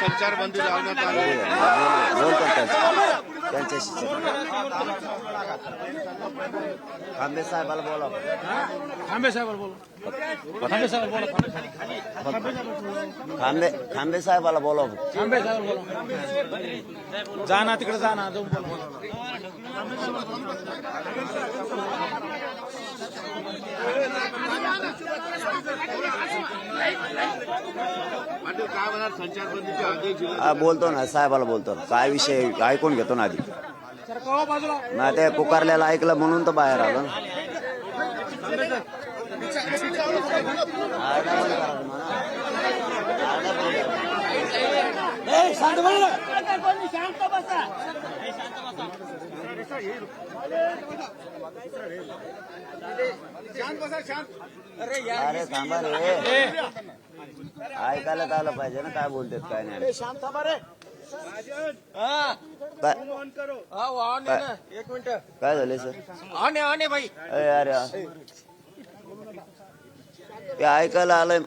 संचार संचारबंदी लावण्यात आली. त्यांच्याशी खांबे साहेबाला बोला खांबे साहेब बोला खांबे साहेब बोला खांबे खांबे साहेबाला बोला खांबे साहेब बोला जा ना तिकडे जा ना. जाऊन बोला पाटील काय म्हणणार संचारबंदीचे आदेश दिले हा, बोलतो ना साहेबाला बोलतो ना. काय विषय ऐकून घेतो ना आधी. ना ते पुकारल्याला ऐकलं म्हणून तर बाहेर आलो ना. शांत बसा शांत बसा. करा. अरे थांबा रे. ऐकायला तर आलं पाहिजे ना काय बोलतात काय नाही. काय? एक मिनिट. काय झाले सर? आणे आणे भाई अरे अरे ते ऐकायला आलंय.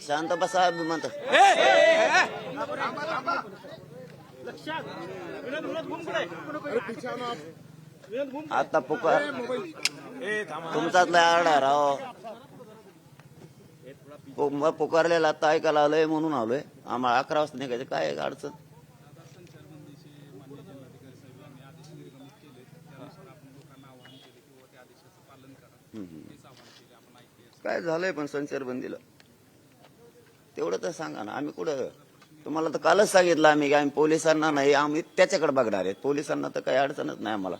शांत बसा म्हणत आता पुकार. तुमचाच लय आरडा राव हो. पु- मग पुकारलेला आता ऐकायला आलोय म्हणून आलोय. आम्हाला अकरा वाजता निघायचं. काय अडचण? काय झालंय पण संचारबंदीला? तेवढं तर सांगा ना. आम्ही कुठं तुम्हाला तर कालच सांगितलं आम्ही की आम्ही पोलिसांना नाही आम्ही त्याच्याकडे बघणार आहेत पोलिसांना तर काही अडचणच नाही आम्हाला.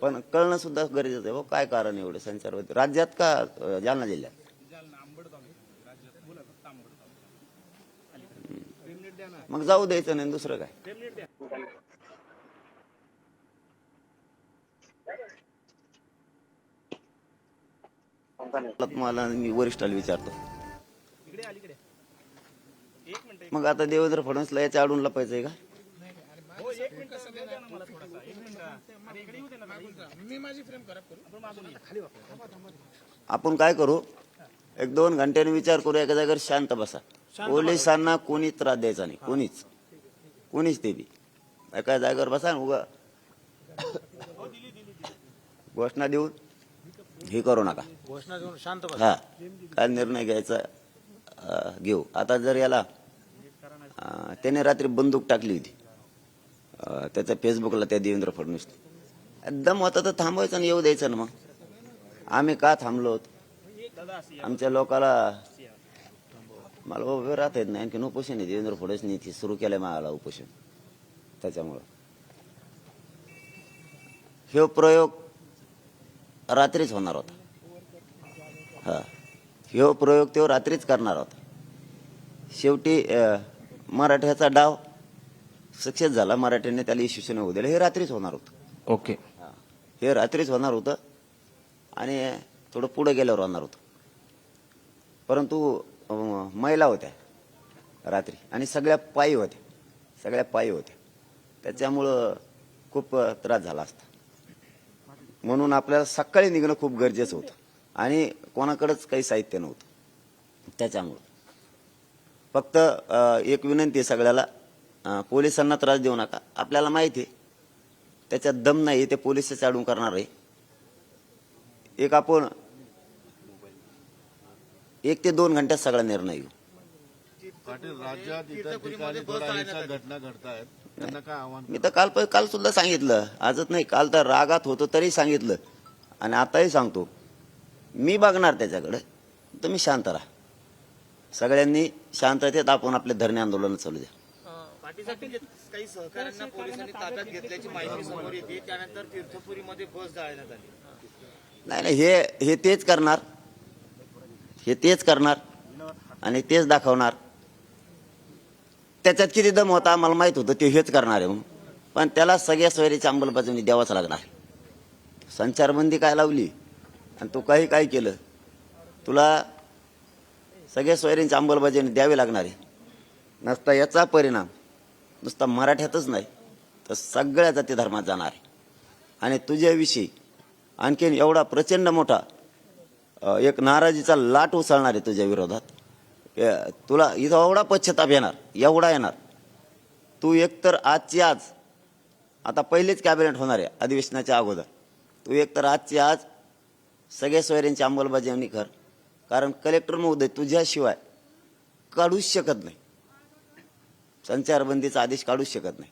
पण कळणं सुद्धा गरजेचं आहे. हो काय कारण एवढं संचारबंदी? राज्यात का जालना जिल्ह्यात. मग जाऊ द्यायचं नाही दुसरं काय? मला मी वरिष्ठाला विचारतो. मग आता देवेंद्र फडणवीसला याच्या आडून लपायचंय का? आपण काय करू? एक दोन घंट्याने विचार करू एका जागेवर शांत बसा. पोलिसांना कोणी त्रास द्यायचा नाही. कोणीच. कोणीच ते बी. एका जागेवर बसा ना उगा घोषणा देऊन हे करू नका. घोषणा देऊन शांत बस. हा. काय निर्णय घ्यायचा घेऊ. आता जर याला त्याने रात्री बंदूक टाकली होती. त्याचा त्याच्या फेसबुकला त्या देवेंद्र फडणवीस. एकदम होता तर थांबवायचं आणि येऊ द्यायचं ना मग. आम्ही का थांबलो? होतो आमच्या लोकाला मला उभे राहता येत नाही. आणखीन उपोषण आहे. देवेंद्र फडणवीसनी इथे सुरू केलंय मला उपोषण. त्याच्यामुळं. हे प्रयोग रात्रीच होणार होता. हा. ह्यो प्रयोग तो रात्रीच करणार होता. शेवटी मराठ्याचा डाव सक्सेस झाला मराठ्याने त्याला यशस्वी होऊ दिलं. हे रात्रीच होणार होतं. ओके. हा. रात्रीच होणार होतं आणि थोडं पुढे गेल्यावर होणार होतं. परंतु अं, महिला होत्या रात्री आणि सगळ्या पायी होत्या. सगळ्या पायी होत्या. त्याच्यामुळं खूप अं, त्रास झाला असता. म्हणून आपल्याला सकाळी निघणं खूप गरजेचं होतं. आणि कोणाकडेच काही साहित्य नव्हतं. त्याच्यामुळं. फक्त एक विनंती आहे सगळ्याला पोलिसांना त्रास देऊ नका. आपल्याला माहिती आहे त्याच्यात दम नाही ते पोलीस चाडून करणार आहे. एक आपण एक ते दोन घंट्यात सगळा निर्णय घेऊ. मी तर काल काल सुद्धा सांगितलं. आजच नाही काल तर रागात होतो तरी सांगितलं. आणि आताही सांगतो. मी बघणार त्याच्याकडे. तुम्ही शांत राहा. सगळ्यांनी शांततेत आपण आपले धरणे आंदोलन चालू द्या. पाठीसाठी काही सहकाऱ्यांना पोलिसांनी ताब्यात घेतल्याची माहिती समोर येते त्यानंतर तीर्थपुरीमध्ये बस जाळण्यात आली. नाही नाही हे हे तेच करणार. हे तेच करणार आणि तेच दाखवणार. त्याच्यात किती दम होता आम्हाला माहीत होतं ते हेच करणार आहे म्हणून. पण त्याला सगळ्या सोयरीची अंमलबजावणी द्यावाच लागणार संचारबंदी काय लावली आणि तू काही काय केलं तुला सगळ्या सोयरींची अंमलबजावणी द्यावी लागणार. आहे नसता याचा परिणाम नुसता मराठ्यातच नाही तर सगळ्या जाती धर्मात जाणार आहे. आणि तुझ्याविषयी आणखीन एवढा प्रचंड मोठा एक नाराजीचा लाट उसळणार आहे तुझ्या विरोधात. तुला इथं एवढा पश्चाताप येणार एवढा येणार. तू एकतर आजची आज आता पहिलेच कॅबिनेट होणार आहे अधिवेशनाच्या अगोदर. तू एकतर आजची आज सगळ्या सोयऱ्यांची अंमलबजावणी कर कारण कलेक्टर महोदय तुझ्याशिवाय काढूच शकत नाही. संचारबंदीचा आदेश काढूच शकत नाही.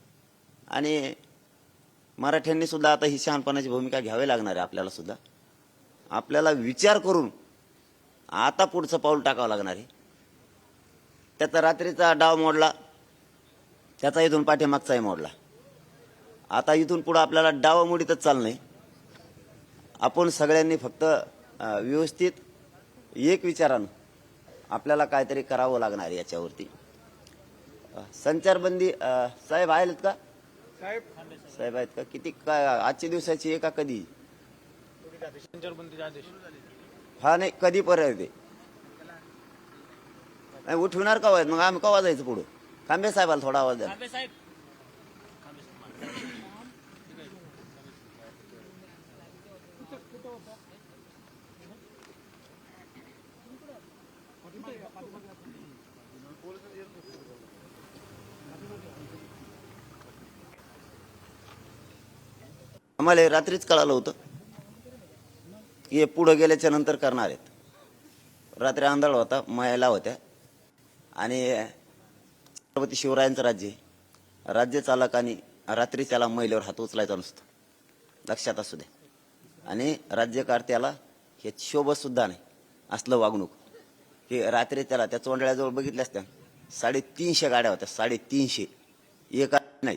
आणि मराठ्यांनी सुद्धा आता ही शहाणपणाची भूमिका घ्यावी लागणार आहे आपल्याला सुद्धा. आपल्याला विचार करून आता पुढचं पाऊल टाकावं लागणार आहे. त्याचा रात्रीचा डाव मोडला त्याचा इथून पाठीमागचाही मोडला. आता इथून पुढं आपल्याला डाव मोडीतच आहे आपण सगळ्यांनी फक्त व्यवस्थित एक विचारानं आपल्याला काहीतरी करावं लागणार याच्यावरती. संचारबंदी साहेब आहेत का? साहेब. आहेत का? किती काय आजच्या दिवसाची आहे का कधी? हा नाही कधी पर्यंत आहे? नाही उठविणार का मग आम्ही कवा जायचं पुढं? खांबे साहेबाला थोडा आवाज द्या आम्हाला हे रात्रीच कळालं होतं. की हे पुढं गेल्याच्यानंतर करणार आहेत. रात्री आंधळ होता महिला होत्या. आणि छत्रपती शिवरायांचं राज्य आहे. राज्य चालकाने रात्री त्याला महिलेवर हात उचलायचा नसतो. लक्षात असू दे. आणि राज्यकर्त्याला हे शोभतसुद्धा नाही. असलं वागणूक. हे रात्री त्याला त्या चोंडळ्याजवळ बघितल्या असत्या. साडेतीनशे गाड्या होत्या. साडेतीनशे. एका नाही.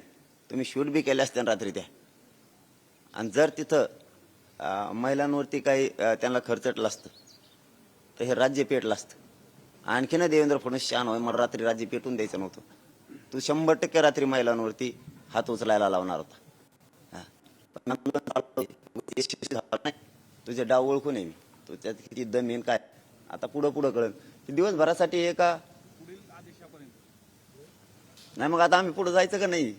तुम्ही शूट बी केल्या असत्या रात्री त्या. आणि जर तिथं महिलांवरती काही त्यांना खर्चटलं असतं तर हे राज्य पेटलं असतं. आणखीन देवेंद्र फडणवीस शान होय मला रात्री राज्य पेटून द्यायचं नव्हतं. तू शंभर टक्के रात्री महिलांवरती हात उचलायला लावणार होता. नाही. तुझे डाव ओळखून नये मी. तू त्यात किती दम येईन काय? आता पुढं पुढं कळेल. दिवसभरासाठी हे का नाही मग आता आम्ही पुढे जायचं का नाही?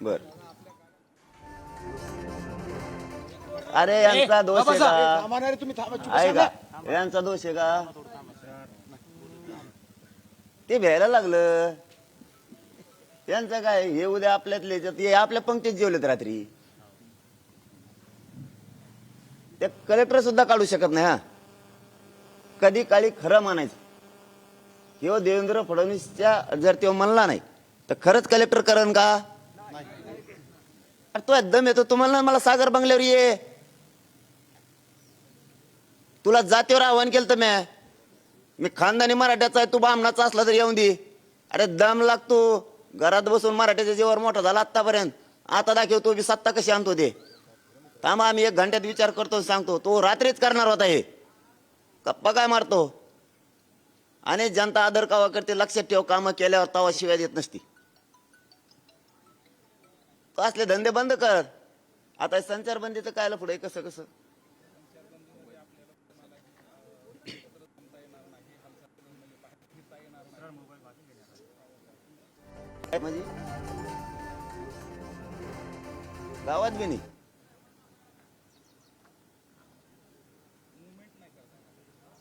बर. अरे यांचा दोष आहे का? आहे का यांचा दोष आहे का? ते भ्यायला लागलं. त्यांचं काय हे उद्या आपल्यातले हे आपल्या पंक्तीत जेवलेत रात्री. ते कलेक्टर सुद्धा काढू शकत नाही हा. कधी काळी खरं मानायचं किंवा देवेंद्र फडणवीसच्या जर तो म्हणला नाही तर खरंच कलेक्टर करण का? अरे तो एकदम येतो तुम्हाला मला सागर बंगल्यावर ये. तुला जातीवर आव्हान केलं तर म्या. मी खानदानी मराठ्याचा आहे तू बामणाचा असला तर येऊन दे. अरे दम लागतो घरात बसून मराठ्याच्या जीवावर मोठा झाला आत्तापर्यंत. आता दाखव तो बी सत्ता कशी आणतो ते. थांबा आम्ही एक घंट्यात विचार करतो सांगतो तो रात्रीच करणार होता हे. कप्पा काय मारतो? आणि जनता आदर कावा करते लक्षात ठेव कामं केल्यावर तवा शिवाय देत नसती. तो असले धंदे बंद कर. आता संचारबंदीचं कायला पुढे कसं कसं? म्हणजे गावात बी नाही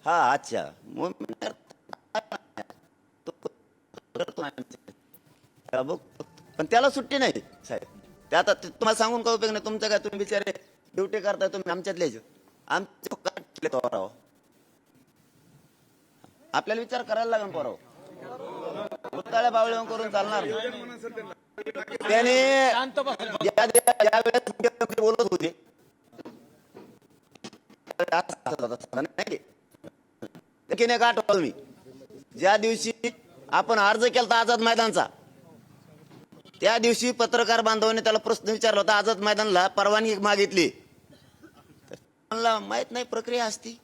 हा अच्छा. movement पण त्याला सुट्टी नाही साहेब. ते आता तुम्हाला सांगून का उपयोग नाही? तुमचं काय तुम्ही बिचारे ड्युटी करताय तुम्ही आमच्यातलेच आमचे आपल्याला विचार करायला लागेल पोराव पुतळ्या बावळे करून चालणार त्याने शांत ज्या मुख्यमंत्री बोलत होते नाही आठवलं मी. ज्या दिवशी आपण अर्ज केला आझाद मैदानचा त्या दिवशी पत्रकार बांधवांनी त्याला प्रश्न विचारला होता आझाद मैदानला परवानगी मागितली. तर म्हणला माहीत नाही प्रक्रिया असती.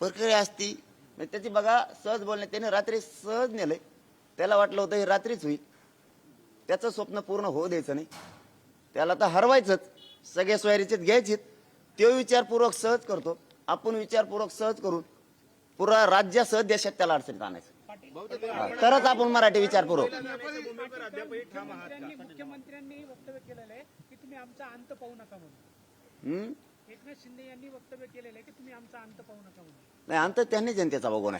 प्रक्रिया असती. म्हणजे त्याची बघा सहज बोलणे त्याने रात्री सहज नेलंय. त्याला वाटलं होतं हे रात्रीच होईल. त्याचं स्वप्न पूर्ण होऊ द्यायचं नाही. त्याला तर हरवायचंच. सगळे सोयरीचेच घ्यायचेत. तो विचारपूर्वक सहज करतो. आपण विचारपूर्वक सहज करून पुरा राज्यासह देशात त्याला अडचणीत आणायचं. तरच आपण मराठी विचारपूर्वक. मुख्यमंत्र्यांनी वक्तव्य केलेलं आहे की तुम्ही आमचा अंत पाहू नका म्हणून? एकनाथ शिंदे यांनी वक्तव्य केलेलं आहे की तुम्ही आमचा अंत पाहू नका म्हणून. नाही अंत त्यांनी जनतेचा बघू सर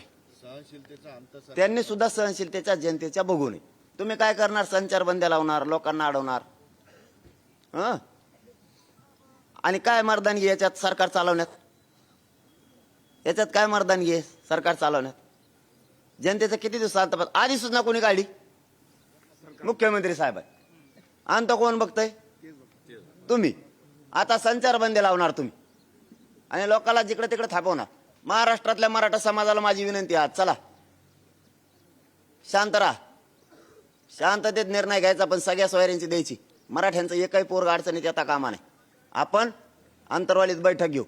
त्यांनी सुद्धा सहनशीलतेच्या जनतेच्या बघू नये तुम्ही काय करणार? संचारबंद्या लावणार लोकांना अडवणार? हं? आणि काय मर्दानगी याच्यात सरकार चालवण्यात? याच्यात काय मर्दानगी आहे सरकार चालवण्यात? जनतेचं किती दिवस अंत आधी सुद्धा कोणी काढली? मुख्यमंत्री साहेब आणतो कोण बघतय? तुम्ही. आता संचारबंदी लावणार तुम्ही. आणि लोकांना जिकडे तिकडे थापवणार महाराष्ट्रातल्या मराठा समाजाला माझी विनंती आहे. आज चला. शांत राहा. शांततेत निर्णय घ्यायचा पण सगळ्या सोयऱ्यांची द्यायची. मराठ्यांचं एकही पोरग अडचणीत येता कामा नाही आपण अंतरवालीत बैठक घेऊ.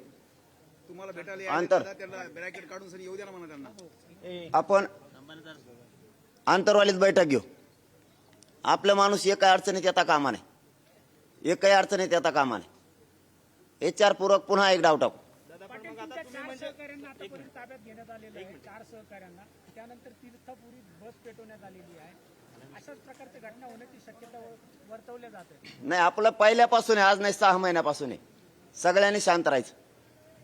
तुम्हाला भेटायला अंतर. यायला त्यांना ब्रॅकेट काढून सर येऊ द्या ना म्हणा त्यांना. आपण आंतरवालीत बैठक घेऊ. आपला माणूस एकही अडचणीत येता कामा नाही एकही अडचणीत येता कामा नाही एच आर पूर्वक पुन्हा एक डाव टाकू चार सहकाऱ्यांना आतापर्यंत ताब्यात घेण्यात आलेलं आहे चार सहकाऱ्यांना. त्यानंतर तीर्थपुरी बस पेटवण्यात आलेली आहे. अशाच प्रकारच्या घटना होण्याची शक्यता वर्तवल्या जात आहे नाही आपलं पहिल्यापासून आहे आज नाही सहा महिन्यापासून आहे. सगळ्यांनी शांत राहायचं.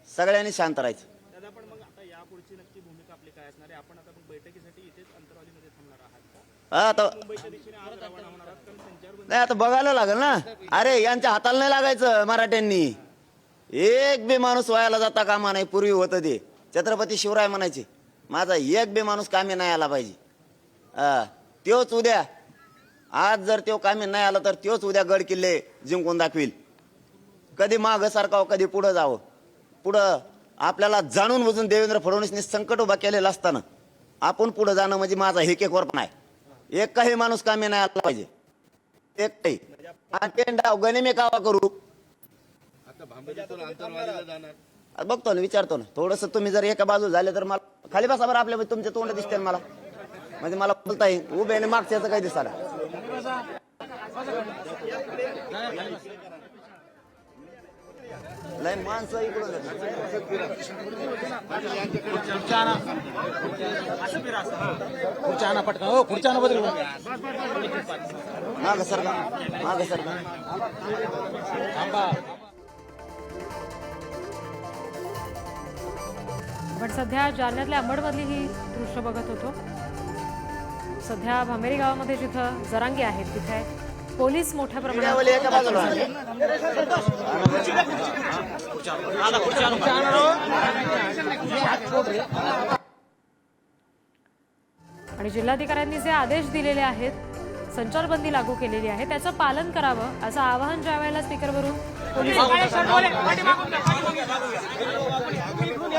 सगळ्यांनी शांत राहायचं. दादा पण मग आता यापुढची नक्की भूमिका आपली काय असणार आहे? आपण आता मग बैठकीसाठी इथेच अंतरवालीमध्ये थांबणार आहात का? हा, आता मुंबईच्या दिशेने आज रवाना होणार आहात कारण संचारबंदी नाही आता बघायला लागेल ना. अरे यांच्या हाताला नाही लागायचं मराठ्यांनी. एक बी माणूस वायाला जाता कामा नाही पूर्वी होतं ते. छत्रपती शिवराय म्हणायचे माझा एक बी माणूस कामी नाही आला पाहिजे. तोच उद्या. आज जर त्यो कामी नाही आला तर त्योच उद्या गड किल्ले जिंकून दाखवील. कधी मागं सारखावं कधी पुढं जावं. पुढं आपल्याला जाणून बुजून देवेंद्र फडणवीसने संकट उभा केलेलं असताना आपण पुढं जाणं म्हणजे माझा हेक एक वरपण आहे. एक काही माणूस कामी नाही आला पाहिजे. एक काही आणि कावा करू. म्हणजे आता भांबेरीतून जाणार आता बघतो ना विचारतो ना. थोडस तुम्ही जर एका बाजू झाले तर मला खाली बसा बरं आपल्या तुमचे तोंड दिसते मला. म्हणजे मला बोलता येईल. उभे आणि मागच्याचं काही दिसायला. लय माणसं इकडून पुढच्या खुर्च्या आणा पटकन हो पुढच्या आणा बदल मागं सरका. मागं थांबा आपण सध्या जालन्यातल्या अंबडमधली ही दृश्य बघत होतो सध्या भामेरी गावामध्ये जिथं जरांगी आहेत तिथे पोलीस मोठ्या प्रमाणात आणा. जिल्हाधिकाऱ्यांनी जे आदेश दिलेले आहेत संचारबंदी लागू केलेली आहे त्याचं पालन करावं असं आवाहन ज्या वेळेला स्पीकरवरून पोलीस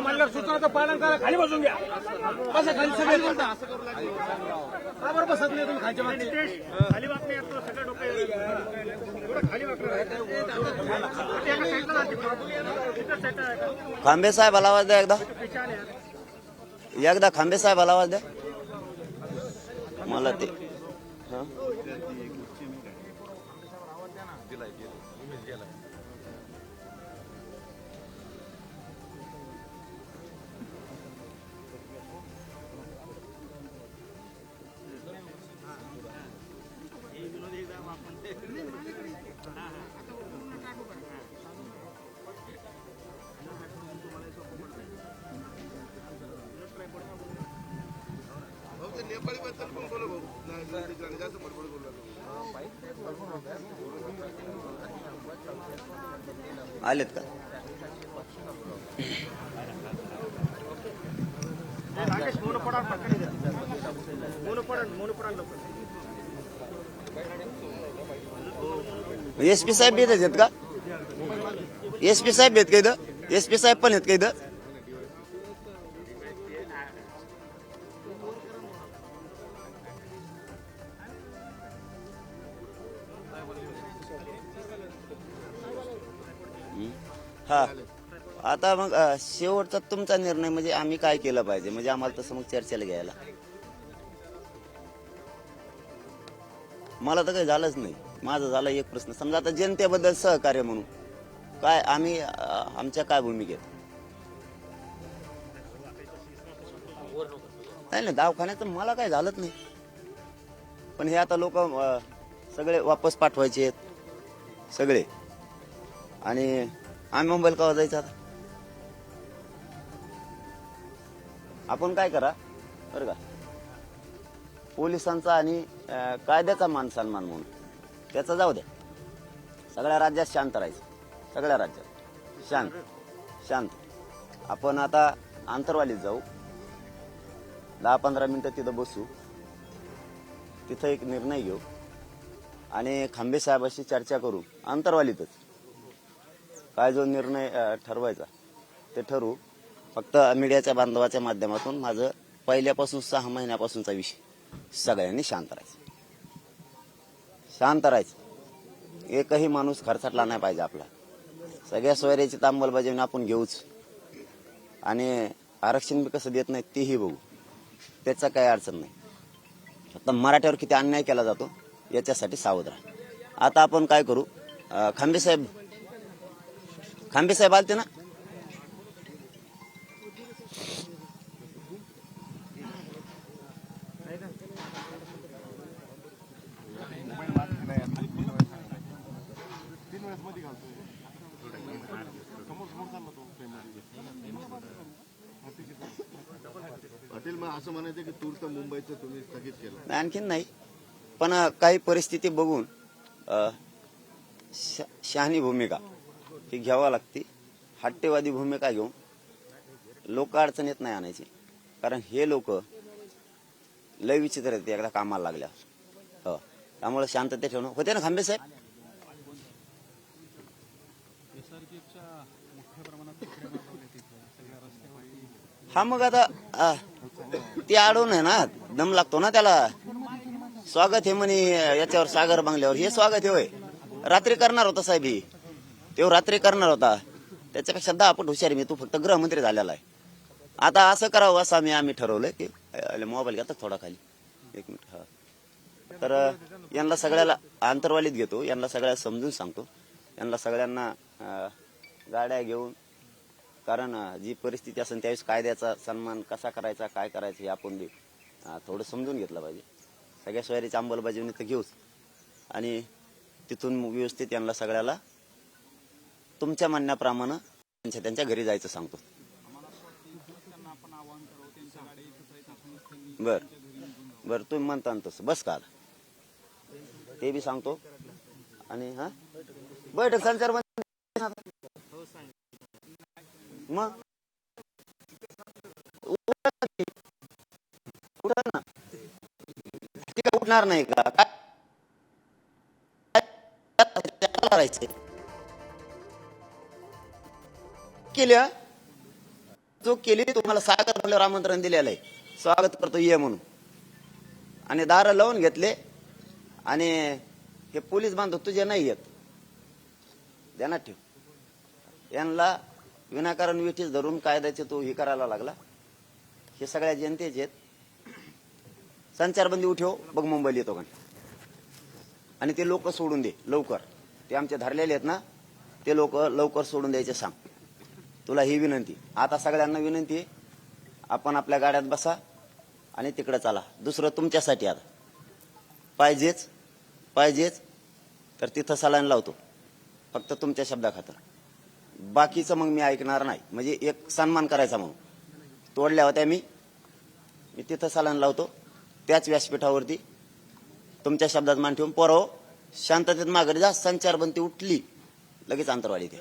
म्हणल्यावर सूचनाचं पालन करा. खाली बसून घ्या. बसा खाली सगळे. का बरं बसत नाही तुम्ही खालच्या मागचे? खाली सगळं डोकं खाली साईडला आहे. खांबे साहेबाला आवाज द्या एकदा. एकदा खांबे साहेबाला आवाज द्या. मला ते आलेत का? एस पी साहेब येत आहेत का? एस पी साहेब आहेत का इथं? एस पी साहेब पण आहेत का इथं? आता मग अ, शेवटचा तुमचा निर्णय म्हणजे आम्ही काय केलं पाहिजे? म्हणजे आम्हाला तसं मग चर्चेला घ्यायला. मला तर काही झालंच नाही. माझा झाला एक प्रश्न. समजा आता जनतेबद्दल सहकार्य म्हणून. काय आम्ही अ, आमच्या काय भूमिकेत? नाही नाही दवाखान्याचं मला काय झालंच नाही. पण हे आता लोक सगळे वापस पाठवायचे आहेत. सगळे. आणि आम्ही मुंबईला केव्हा जायचं आता? आपण काय करा? बरं का? पोलिसांचा आणि कायद्याचा मान सन्मान म्हणून. त्याचा जाऊ द्या. सगळ्या राज्यात शांत राहायचं. सगळ्या राज्यात. शांत. शांत. आपण आता आंतरवालीत जाऊ. दहा पंधरा मिनटं तिथं बसू. तिथं एक निर्णय घेऊ. आणि खांबे साहेबाशी चर्चा करू. आंतरवालीतच. काय जो निर्णय ठरवायचा ते ठरवू. फक्त मीडियाच्या बांधवाच्या माध्यमातून माझं पहिल्यापासून सहा महिन्यापासूनचा विषय. सगळ्यांनी शांत राहायचं. शांत राहायचं. एकही माणूस खर्चाटला नाही पाहिजे आपला. सगळ्या सोयऱ्याची अंमलबजावणी आपण घेऊच. आणि आरक्षण बी कसं देत नाही तेही बघू. त्याचा काही अडचण नाही. फक्त मराठ्यावर किती अन्याय केला जातो याच्यासाठी सावध राहा. आता आपण काय करू? खांबे साहेब. खांबे साहेब आलते ना? पाटील मग असं म्हणायचं की तूर्त मुंबईचं तुम्ही स्थगित केलं. नाही, आणखीन नाही. पण काही परिस्थिती बघून अं, श- शहाणी भूमिका ही घ्यावा लागते. हट्टेवादी भूमिका घेऊन लोक अडचणीत नाही आणायची. कारण हे लोक लय विचित्र आहेत एकदा कामाला लागल्या. हो. त्यामुळे शांतता ठेवणं. होते ना खांबे साहेब? हा मग आता आ, ते अडवून आहे ना दम लागतो ना त्याला. स्वागत हे म्हणे याच्यावर सागर बांगल्यावर. हे स्वागत हे होय. रात्री करणार होता साहेब ही. तो रात्री करणार होता. त्याच्यापेक्षा दहा पट हुशारी मी तू फक्त गृहमंत्री झालेला आहे. आता असं करावं असं आम्ही आम्ही ठरवलं की मोबाईल घेतात थोडा खाली. एक मिनिट हा. तर यांना सगळ्याला आंतरवालीत घेतो. यांना सगळ्याला समजून सांगतो. यांना सगळ्यांना गाड्या घेऊन कारण जी परिस्थिती असेल त्यावेळेस कायद्याचा सन्मान कसा करायचा काय करायचं हे आपण बी, थोडं समजून घेतलं पाहिजे. सगळ्या सोयरीची अंमलबजावणी तर घेऊच. आणि तिथून मग व्यवस्थित यांना सगळ्याला तुमच्या म्हणण्याप्रमाणे त्यांच्या त्यांच्या घरी जायचं सांगतो. बर. बर तुम्ही म्हणता तसं. बस का ते बी सांगतो. आणि हा? बैठक संचार मग उठा ना ती उठणार नाही का? काय? केल्या? जो केली तुम्हाला सागर म्हणल्यावर आमंत्रण दिलेलं आहे. स्वागत करतो ये म्हणून. आणि दार लावून घेतले. आणि हे पोलीस बांधव तुझे नाही येत ध्यानात ठेव. यांना विनाकारण विठीस धरून कायद्याचे तो हे करायला लागला. हे सगळ्या जनतेचे आहेत. संचारबंदी उठव बघ मुंबईला येतो का? आणि ते लोक सोडून दे लवकर. ते आमचे धरलेले आहेत ना ते लोक लवकर सोडून द्यायचे सांग. तुला ही विनंती. आता सगळ्यांना विनंती आहे आपण आपल्या गाड्यात बसा आणि तिकडे चला. दुसरं तुमच्यासाठी आता. पाहिजेच पाहिजेच तर तिथं सलाईन लावतो. फक्त तुमच्या शब्दाखातर. बाकीचं मग मी ऐकणार नाही. म्हणजे एक सन्मान करायचा म्हणून तोडल्या होत्या मी. मी तिथं सलाईन लावतो. त्याच व्यासपीठावरती. तुमच्या शब्दात मान ठेवून पोराव शांततेत माघारी जा संचारबंदी उठली. लगेच अंतरवाडी ते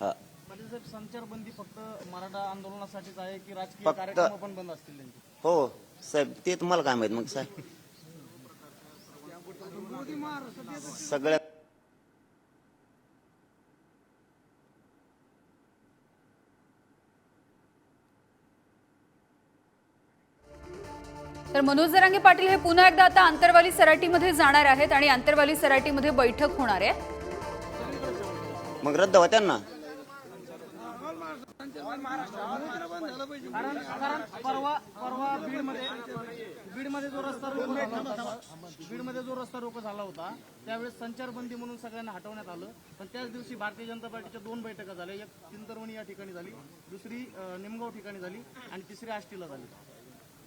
हा. पाटील साहेब संचारबंदी फक्त मराठा आंदोलनासाठीच आहे की राजकीय कार्यक्रम पण बंद असतील हो साहेब ते तुम्हाला काय माहीत मग साहेब? सगळ्या तर मनोज जरांगे पाटील हे पुन्हा एकदा आता आंतरवाली सराटीमध्ये जाणार आहेत आणि आंतरवाली सराटीमध्ये बैठक होणार आहे. मग रद्द होत्या ना कारण कारण परवा परवा बीडमध्ये बीडमध्ये जो रस्ता रोको झाला होता बीडमध्ये जो रस्ता रोको झाला होता त्यावेळेस संचारबंदी म्हणून सगळ्यांना हटवण्यात आलं पण त्याच दिवशी भारतीय जनता पार्टीच्या दोन बैठका झाल्या. एक चिंतरवणी या ठिकाणी झाली दुसरी निमगाव ठिकाणी झाली आणि तिसरी आष्टीला झाली.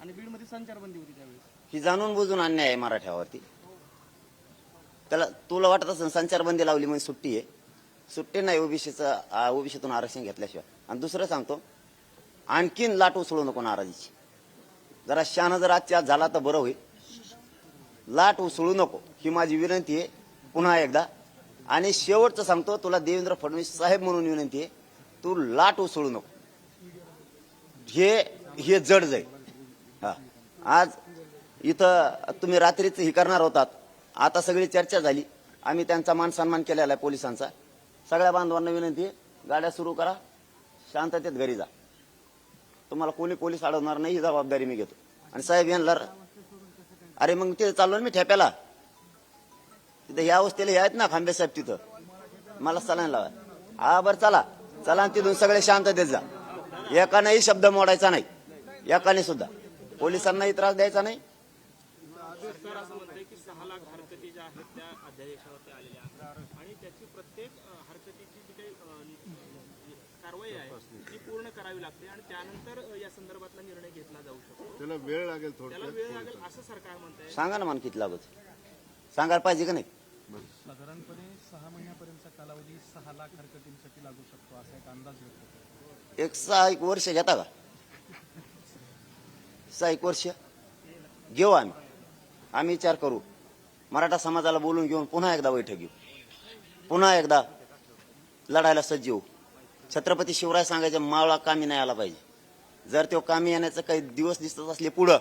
आणि बीडमध्ये संचारबंदी होती त्यावेळेस. ही जाणून बुजून अन्याय आहे मराठ्यावरती. त्याला तुला वाटत असेल संचारबंदी लावली म्हणजे सुट्टी आहे. सुट्टी नाही ओबीसीचं ओबीसीतून आरक्षण घेतल्याशिवाय. आणि दुसरं सांगतो आणखीन लाट उसळू नको नाराजीची. जरा शान जर आजच्या झाला तर बरं होईल. लाट उसळू नको. ही माझी विनंती आहे. पुन्हा एकदा. आणि शेवटचं सांगतो तुला देवेंद्र फडणवीस साहेब म्हणून विनंती आहे. तू लाट उसळू नको. हे हे जड जाईल. आज इथं तुम्ही रात्रीच हे करणार होतात. आता सगळी चर्चा झाली. आम्ही त्यांचा मान सन्मान केलेला आहे पोलिसांचा. सगळ्या बांधवांना विनंती आहे गाड्या सुरू करा. शांततेत घरी जा. तुम्हाला कोणी पोलीस अडवणार नाही ही जबाबदारी मी घेतो. आणि साहेब यांना अरे मग तिथे चाललो ना मी ठेप्याला. तिथे ह्या अवस्थेला हे आहेत ना खांबे साहेब तिथं. मला सलाईन लावा. हा बरं चला. चला तिथून सगळे शांततेत जा. एकानेही शब्द मोडायचा नाही. एकाने सुद्धा पोलिसांनाही त्रास द्यायचा नाही? सरकार असं म्हणतंय की सहा लाख हरकती ज्या आहेत त्या अध्यादेशावरती आलेल्या आहेत आणि त्याची प्रत्येक अ, हरकतीची जी काही अ, कारवाई आहे ती पूर्ण करावी लागते आणि त्यानंतर या संदर्भातला निर्णय घेतला जाऊ शकतो त्याला वेळ लागेल त्याला वेळ लागेल असं सरकार म्हणतंय. सांगा ना मला किती लागत. सांगायला पाहिजे का नाही? साधारणपणे सहा महिन्यापर्यंतचा कालावधी सहा लाख हरकतींसाठी लागू शकतो असा एक अंदाज व्यक्त एक सहा एक वर्ष घेता का? सहा एक वर्ष. घेऊ आम्ही. आम्ही विचार करू. मराठा समाजाला बोलून घेऊन पुन्हा एकदा बैठक घेऊ. पुन्हा एकदा लढायला सज्ज होऊ. छत्रपती शिवराय सांगायचे मावळा कामी नाही आला पाहिजे. जर तो कामी येण्याचं काही दिवस दिसत असले पुढं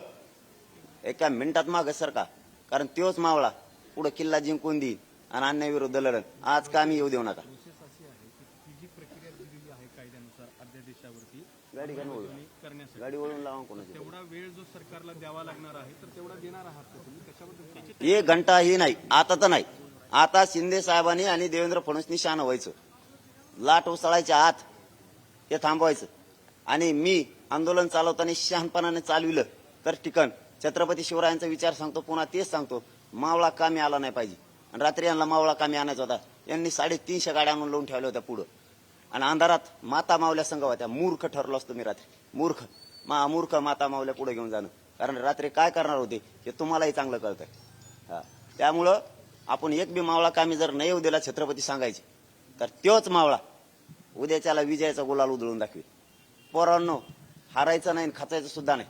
एका मिनिटात माग सरका कारण तोच मावळा पुढं किल्ला जिंकून देईल आणि अन्यायाविरुद्ध लढण आज कामी येऊ देऊ नका. करण्यासाठी. गाडी वळून लावा कोणाची तेवढा वेळ जो सरकारला द्यावा लागणार आहे तर तेवढा देणार आहात का तुम्ही? त्याच्याबद्दल एक घंटा ही नाही आता तर नाही. आता शिंदे साहेबांनी आणि देवेंद्र फडणवीसनी शान व्हायचं. लाट उसळायच्या आत ते थांबवायचं. आणि मी आंदोलन चालवताना शहाणपणाने चालविलं तर ठिकाण. छत्रपती शिवरायांचा विचार सांगतो पुन्हा तेच सांगतो मावळा कामी आला नाही पाहिजे. आणि रात्री यांना मावळा कामी आणायचा होता. यांनी साडेतीनशे गाड्या आणून लावून ठेवल्या होत्या पुढं. आणि अंधारात माता मावल्या संघ होत्या. मूर्ख ठरलो असतो मी रात्री. मूर्ख. मा मूर्ख माता मावल्या पुढे घेऊन जाणं. कारण रात्री काय करणार होते हे तुम्हालाही चांगलं कळतंय. हा. त्यामुळं आपण एक बी मावळा कामी जर नाही उद्याला छत्रपती सांगायचे तर त्योच मावळा उद्याच्याला विजयाचा गुलाल उधळून दाखवी पोरांनो हारायचं नाही आणि खाचायचं सुद्धा नाही.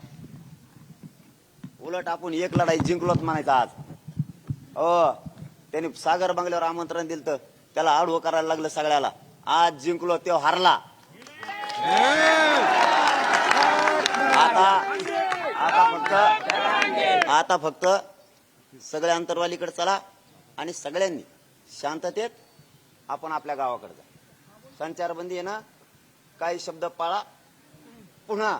उलट आपण एक लढाई जिंकलोच म्हणायचं आज. हो. त्यांनी सागर बंगल्यावर आमंत्रण दिलं तर त्याला आडवं करायला लागलं सगळ्याला. आज जिंकलो तो हारला. आता आता फक्त आता फक्त सगळ्या अंतरवालीकडे चला आणि सगळ्यांनी शांततेत आपण आपल्या गावाकडे जा. संचारबंदी आहे ना काही शब्द पाळा. पुन्हा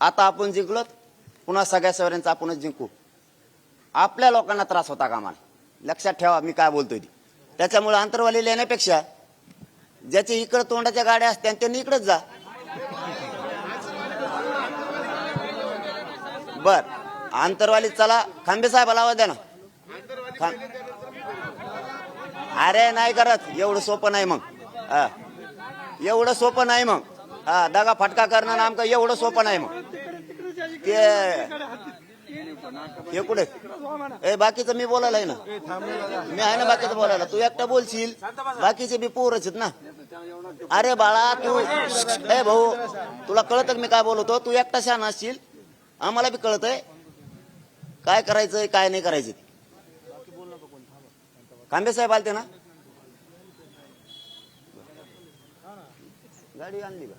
आता आपण जिंकलोत पुन्हा सगळ्या सवऱ्यांचा आपणच जिंकू. आपल्या लोकांना त्रास होता कामा नये. लक्षात ठेवा मी काय बोलतोय ती. त्याच्यामुळे अंतरवाली लेण्यापेक्षा ज्याच्या इकडे तोंडाच्या गाड्या असत्या त्यांनी इकडेच जा. बर आंतरवाली चला खांबे साहेबाला आवाज द्या ना. खां- अरे नाही करत. एवढं सोपं नाही मग. हा. एवढं सोपं नाही मग. हा दगा फटका करणं का एवढं सोपं नाही मग. ते हे कुठे? ए बाकीचं मी बोलायला आहे ना. मी आहे ना बाकीचं बोलायला. तू एकटा बोलशील. बाकीचे बी पोरच आहेत ना. अरे बाळा तू ए भाऊ तुला कळत मी काय बोलतो? तू एकटा शान असशील. आम्हाला बी कळत आहे काय करायचंय काय नाही करायचं ते. खांबे साहेब आलते ना? गाडी आणली का?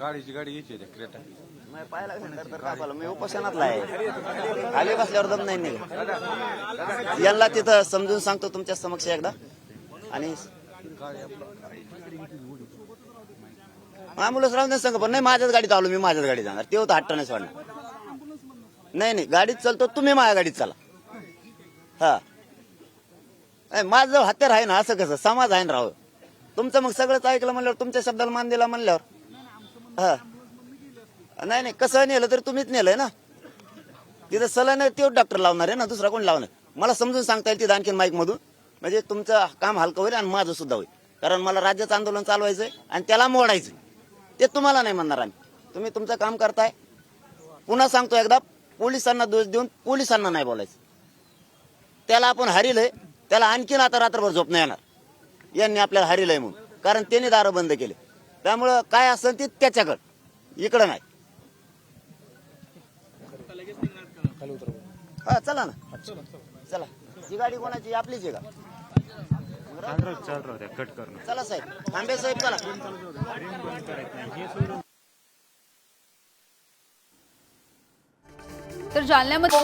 गाडीची गाडी घ्यायची क्रेटा. पाहायला मी उपोषणातला आहे. खाली बसल्यावर दम नाही निघत. यांना तिथं समजून सांगतो तुमच्या समक्ष एकदा. आणि ॲम्ब्युलन्स राहून सांग पण नाही माझ्याच गाडीत आलो मी माझ्याच गाडीत जाणार. ते होतं हट्ट नाही सोडणार. नाही नाही गाडीत चालतो तुम्ही माझ्या गाडीत चला. हा. नाही, माझं हत्यार आहे ना असं कसं समाज आहे ना राव. तुमचं मग सगळंच ऐकलं म्हणल्यावर तुमच्या शब्दाला मान दिला म्हणल्यावर. हा. नाही नाही कसं नेलं तर तुम्हीच नेलंय ना. तिथं सलाईन तेवढं डॉक्टर लावणार आहे ना दुसरा कोण लावणार? मला समजून सांगता येईल तिथं आणखीन माईक मधून. म्हणजे तुमचं काम हलकं होईल आणि माझं सुद्धा होईल. कारण मला राज्याचं आंदोलन चालवायचंय आणि त्याला मोडायचं ते तुम्हाला नाही म्हणणार आम्ही. तुम्ही तुमचं काम करताय. पुन्हा सांगतो एकदा पोलिसांना दोष देऊन पोलिसांना नाही बोलायचं. त्याला आपण हरिलंय त्याला आणखीन आता रात्रभर झोप नाही येणार. यांनी आपल्याला हरिलंय म्हणून. कारण त्यांनी दारं बंद केले. त्यामुळं काय असेल ते त्याच्याकडं. इकडं नाही. हा चला ना. चला. ही गाडी कोणाची? आपलीच आहे का? चला साहेब. थांबे साहेब चला. तर जालन्यामध्ये